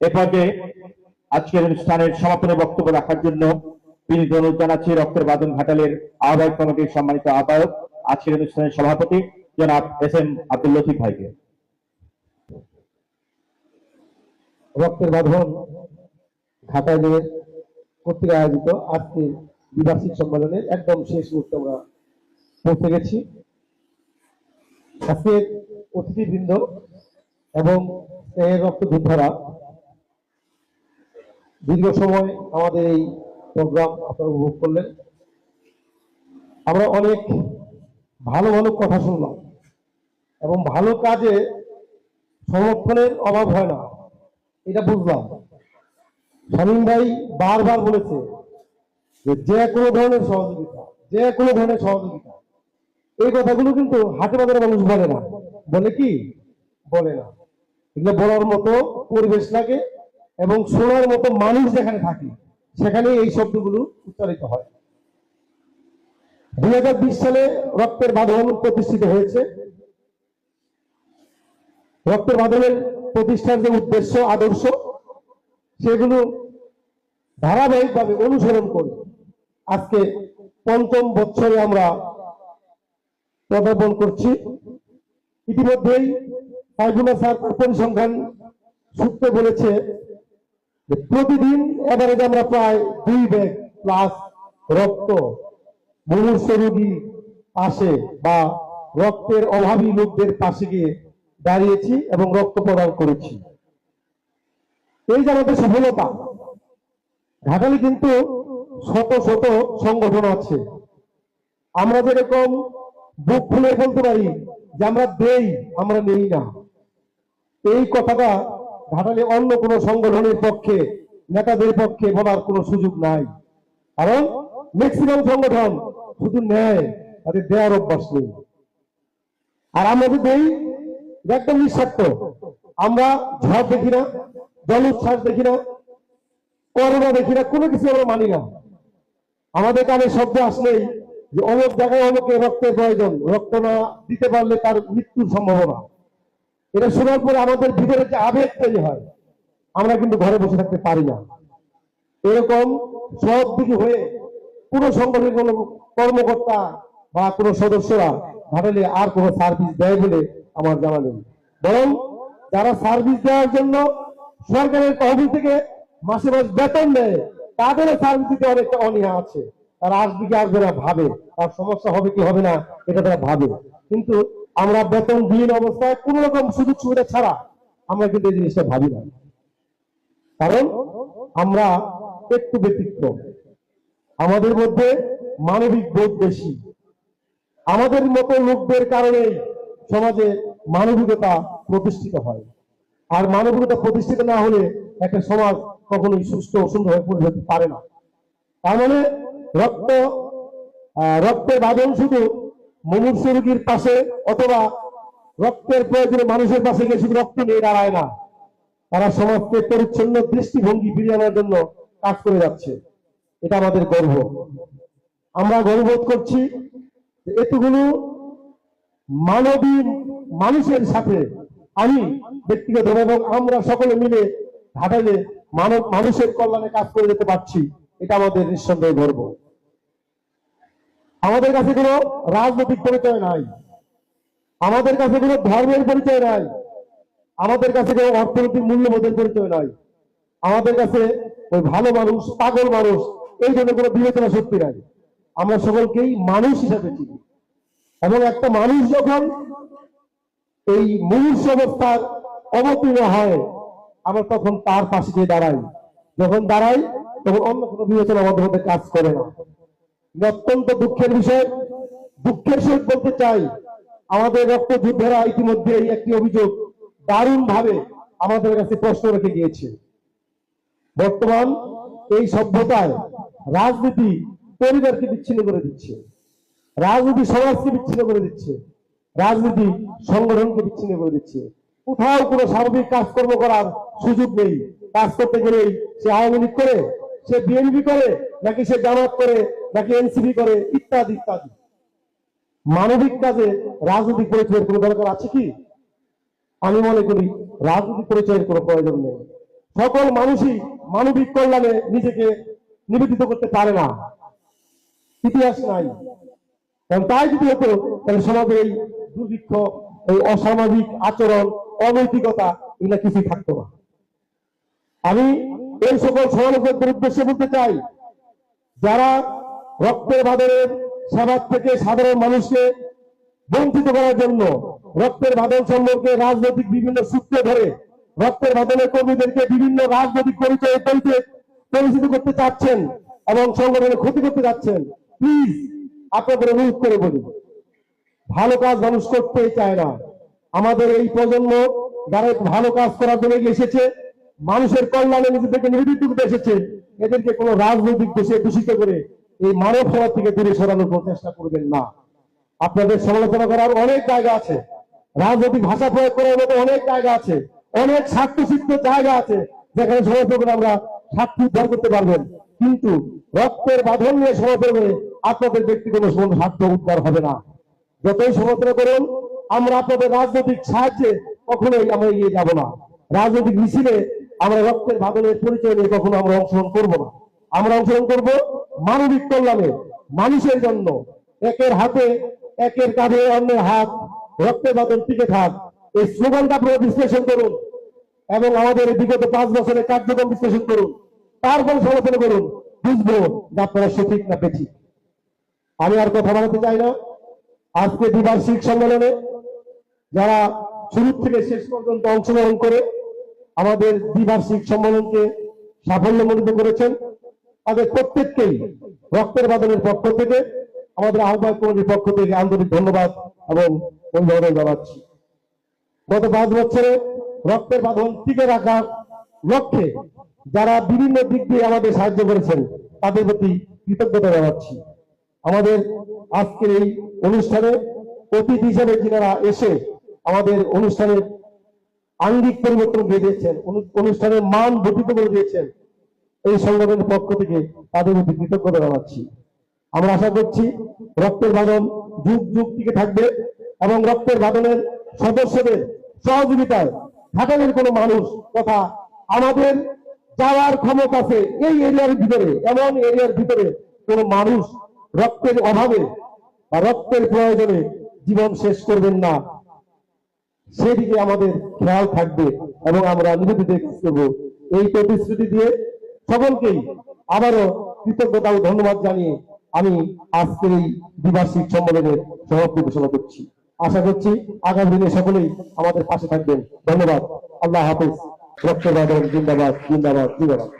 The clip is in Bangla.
এ পর্যায়ে আজকের অনুষ্ঠানের সমাপনী বক্তব্য রাখার জন্য বিনীত অনুরোধ জানাচ্ছি রক্তের বাদন ঘাটালের আহ্বায়ক কমিটির সম্মানিত আহ্বায়ক, আজকের অনুষ্ঠানের সভাপতি জনাব এস এম আব্দুল লতিফ ভাইকে। রক্তের বাঁধন ঘাটাইলের কর্তৃক আয়োজিত আজকে দ্বিবার্ষিক সম্মেলনের একদম শেষ মুহূর্তে আমরা পৌঁছে গেছি। আজকে অতিথিবৃন্দ এবং স্নেহের রক্ত রক্তযোদ্ধারা দীর্ঘ সময় আমাদের এই প্রোগ্রাম আপনারা উপভোগ করলেন। আমরা অনেক ভালো ভালো কথা শুনলাম এবং ভালো কাজে সমর্থনের অভাব হয় না, এটা বুঝলাম। শামীম ভাই বারবার বলেছে যে যে কোনো ধরনের সহযোগিতা, যে কোনো ধরনের সহযোগিতা, এই কথাগুলো কিন্তু হাতে বাজারে মানুষ বলে না। বলে কি? বলে না। এগুলো বলার মতো পরিবেশ লাগে এবং শোনার মতো মানুষ যেখানে থাকে সেখানে এই শব্দগুলো উচ্চারিত হয়। দুই হাজার বিশ সালে রক্তের বাঁধন প্রতিষ্ঠিত হয়েছে। রক্তের বাঁধনের প্রতিষ্ঠার যে উদ্দেশ্য, আদর্শ, সেগুলো ধারাবাহিকভাবে অনুসরণ করে আজকে পঞ্চম বছরে আমরা পদার্পণ করছি। ইতিমধ্যেই সাইফুল্লাহ স্যার পরিসংখ্যান সূত্রে বলেছে প্রতিদিন এভারেজ আমরা প্রায় দুই ব্যাগ প্লাস রক্ত মুমূর্ষ রোগী আসে বা রক্তের অভাবী লোকদের পাশে গিয়ে দাঁড়িয়েছি এবং রক্ত প্রদান করেছি। এই যে আমাদের সফলতা ঘাটালে কিন্তু শত শত সংগঠন আছে। আমরা যেরকম বুক খুলে বলতে পারি যে আমরা দেই, আমরা নেই না। এই কথাটা ঘাটালে অন্য কোনো সংগঠনের পক্ষে, নেতাদের পক্ষে বলার কোনো সুযোগ নাই। কারণ ম্যাক্সিমাম সংগঠন শুধু নেয়, তাদের দেওয়ার অভ্যাস নেই। আর আমরা দেই একদম নিঃস্বার্থ, আমরা ঝড় দেখি না জলোচ্ছ্বাস দেখি না, করোনা দেখি না, কোনো কিছু আমরা মানি না। আমাদের কানে শব্দ আসলেই যে অনেক জায়গায় অমুকে রক্তের প্রয়োজন, রক্ত না দিতে পারলে তার মৃত্যুর সম্ভাবনা। এটা শোনার পরে আমাদের ভিতরে যে আবেগ তৈরি হয়, আমরা কিন্তু ঘরে বসে থাকতে পারি না। এরকম সব দিকে হয়ে কোন সংগঠনের কোন কর্মকর্তা বা কোন সদস্যরা ঘাটালে আর কোন সার্ভিস দেয় বলে আমার জানা নেই। বরং যারা সার্ভিস দেওয়ার জন্য সরকারের তহবিল থেকে মাসে মাস বেতন দেয় তাদের সার্ভিস দিতে অনেকটা অনীহা আছে। তারা আসবে কি আসবে না ভাবে, তার সমস্যা হবে কি হবে না, এটা তারা ভাবে। কিন্তু আমরা বেতন বিহীন অবস্থায় কোন রকম সুযোগ সুবিধা ছাড়া আমরা কিন্তু এই জিনিসটা ভাবি না। কারণ আমরা একটু ব্যতিক্রম। আমাদের মধ্যে মানবিক বোধ বেশি। আমাদের মতো লোকদের কারণেই সমাজে মানবিকতা প্রতিষ্ঠিত হয়। আর মানবিকতা প্রতিষ্ঠিত না হলে একটা সমাজ কখনোই সুস্থ ও সুন্দরভাবে পরিণত হতে পারে না। তার মানে রক্ত রক্তের বাদন শুধু মুমূর্ষ রোগীর পাশে অথবা রক্তের প্রয়োজনে মানুষের পাশে গিয়ে শুধু রক্ত নিয়ে দাঁড়ায় না, তারা সমাজকে পরিচ্ছন্ন দৃষ্টিভঙ্গি ফিরিয়ে আনার জন্য কাজ করে যাচ্ছে। এটা আমাদের গর্ব। আমরা গর্ববোধ করছি এতগুলো মানবী মানুষের সাথে আমি ব্যক্তিগত এবং আমরা সকলে মিলে ঘাটালে মানব, মানুষের কল্যাণে কাজ করে যেতে পারছি, এটা আমাদের নিঃসন্দেহে গর্ব। আমাদের কাছে কোনো রাজনৈতিক পরিচয় নাই। আমাদের কাছে কোনো ধর্মের পরিচয় নাই। আমাদের কাছে কোনো অর্থনৈতিক মূল্যবোধের পরিচয় নাই। আমাদের কাছে ওই ভালো মানুষ, পাগল মানুষ, এই জন্য কোনো বিবেচনা শক্তি নাই। আমরা সকলকেই মানুষ হিসাবে চিনি। এবং একটা মানুষ যখন এই মুমূর্ষ অবস্থার অবতীর্ণ হয়, আমরা তখন তার পাশে গিয়ে দাঁড়াই। যখন দাঁড়াই, তখন অন্য কোনো বিবেচনা আমাদের মধ্যে কাজ করে না। অত্যন্ত দুঃখের বিষয়। দুঃখের সহিত বলতে চাই, আমাদের রক্ত যুদ্ধেরা ইতিমধ্যে একটি অভিযোগ দারুণ ভাবে আমাদের কাছে প্রশ্ন রেখে গিয়েছে। বর্তমান এই সভ্যতায় রাজনীতি পরিবারকে বিচ্ছিন্ন করে দিচ্ছে। রাজনীতি সমাজকে বিচ্ছিন্ন করে দিচ্ছে। রাজনীতি সংগঠনকে বিচ্ছিন্ন করে দিচ্ছে। কোথাও কোনো স্বাভাবিক কাজকর্ম করার সুযোগ নেই। কাজ করতে গেলেই সে আওয়ামী লীগ করে, সে বিএনপি করে নাকি সে জামাত করে, নাকি এনসিপি করে, ইত্যাদি ইত্যাদি। মানবিক কাজে রাজনৈতিক পরিচয়ের কোনো দরকার আছে কি? আমি মনে করি রাজনৈতিক পরিচয়ের কোনো প্রয়োজন নেই। সকল মানুষই মানবিক কল্যাণে নিজেকে নিবেদিত করতে পারে না। ইতিহাস নাই। কারণ তাই যদি হতো, তাহলে সমাজে এই দুর্ভিক্ষ, এই অসামাজিক আচরণ, অনৈতিকতা এগুলা কিছুই থাকতো না। আমি এই সকল সমালোচকদের উদ্দেশ্যে বলতে চাই যারা রক্তের বাদনের সেবার থেকে সাধারণ মানুষকে বঞ্চিত করার জন্য রক্তের বাদন সম্পর্কে রাজনৈতিক বিভিন্ন সূত্রে ধরে রক্তের বাদনের কর্মীদেরকে বিভিন্ন রাজনৈতিক পরিচয় পরিচয় পরিচিত করতে চাচ্ছেন এবং সংগঠনের ক্ষতি করতে যাচ্ছেন প্লিজ আপনাদের অনুরোধ করে বলি, ভালো কাজ মানুষ করতেই চায় না। আমাদের এই প্রজন্ম যারা ভালো কাজ করার জন্য এসেছে মানুষের কল্যাণে নিজেদেরকে নিবেদিত করতে এসেছে। এদেরকে কোনো রাজনৈতিক দেশে দূষিত করে এই মানব সমাজ থেকে দূরে সরানোর প্রচেষ্টা করবেন না। আপনাদের সমালোচনা করার অনেক জায়গা আছে। রাজনৈতিক ভাষা প্রয়োগ করার মতো অনেক জায়গা আছে। অনেক স্বার্থসিদ্ধ জায়গা আছে যেখানে সমালোচনা আমরা স্বার্থ উদ্ধার করতে পারবেন। কিন্তু রক্তের বাঁধন নিয়ে সমালোচনা করে আপনাদের ব্যক্তিগত কোনো স্বার্থ উদ্ধার হবে না। যতই সমালোচনা করুন, আমরা আপনাদের রাজনৈতিক সাহায্যে কখনোই আমরা এগিয়ে যাব না। রাজনৈতিক মিছিলে আমরা রক্তের বাদনের পরিচয় নিয়ে কখনো আমরা অংশগ্রহণ করব না। আমরা অংশগ্রহণ করব মানবিক কল্যাণে, মানুষের জন্য। একের হাতে, একের কাঁধে অন্যের হাত, রক্তের বাদন টিকে থাক। এই স্লোগানটা আপনারা বিশ্লেষণ করুন এবং আমাদের বিগত পাঁচ বছরের কার্যক্রম বিশ্লেষণ করুন। তারপর সমালোচনা করুন। বুঝব যে আপনারা সঠিক না বেঠিক আমি আর কথা বলাতে চাই না। আজকে দ্বিবার্ষিক সম্মেলনে যারা শুরু থেকে শেষ পর্যন্ত অংশগ্রহণ করে আমাদের দ্বিবার্ষিক সম্মেলনকে সাফল্যমণ্ডিত করেছেন। তাদের প্রত্যেককেই রক্তের বাদনের পক্ষ থেকে আমাদের আহ্বায়ক কমিটির পক্ষ থেকে আন্তরিক ধন্যবাদ এবং অভিনন্দন জানাচ্ছি। গত পাঁচ বছরে রক্তের বাঁধন টিকে রাখার লক্ষ্যে যারা বিভিন্ন দিক দিয়ে আমাদের সাহায্য করেছেন, তাদের প্রতি কৃতজ্ঞতা জানাচ্ছি। আমাদের আজকের এই অনুষ্ঠানে অতিথি হিসেবে যিনারা এসে আমাদের অনুষ্ঠানের আঙ্গিক পরিবর্তন করে দিয়েছেন অনুষ্ঠানের মান বর্ধিত করে দিয়েছেন। এই সংগঠনের পক্ষ থেকে তাদের প্রতি কৃতজ্ঞতা জানাচ্ছি। আমরা আশা করছি রক্তের বাদন যুগ যুগ টিকে থাকবে এবং রক্তের বাদনের সদস্যদের সহযোগিতায় ঘাটালের কোনো মানুষ তথা আমাদের যাওয়ার ক্ষমতা আছে, এই এরিয়ার ভিতরে, এমন এরিয়ার ভিতরে কোনো মানুষ রক্তের অভাবে বা রক্তের প্রয়োজনে জীবন শেষ করবেন না। সেদিকে আমাদের খেয়াল থাকবে এবং আমরা নিবেদিত করব এই প্রতিশ্রুতি দিয়ে সকলকেই আবারও কৃতজ্ঞতা ও ধন্যবাদ জানিয়ে আমি আজকের এই দ্বিবার্ষিক সম্মেলনের সমাপ্তি ঘোষণা করছি। আশা করছি আগামী দিনে সকলেই আমাদের পাশে থাকবেন। ধন্যবাদ। আল্লাহ হাফিজ। রক্তবাদন জিন্দাবাদ জিন্দাবাদ জিন্দাবাদ।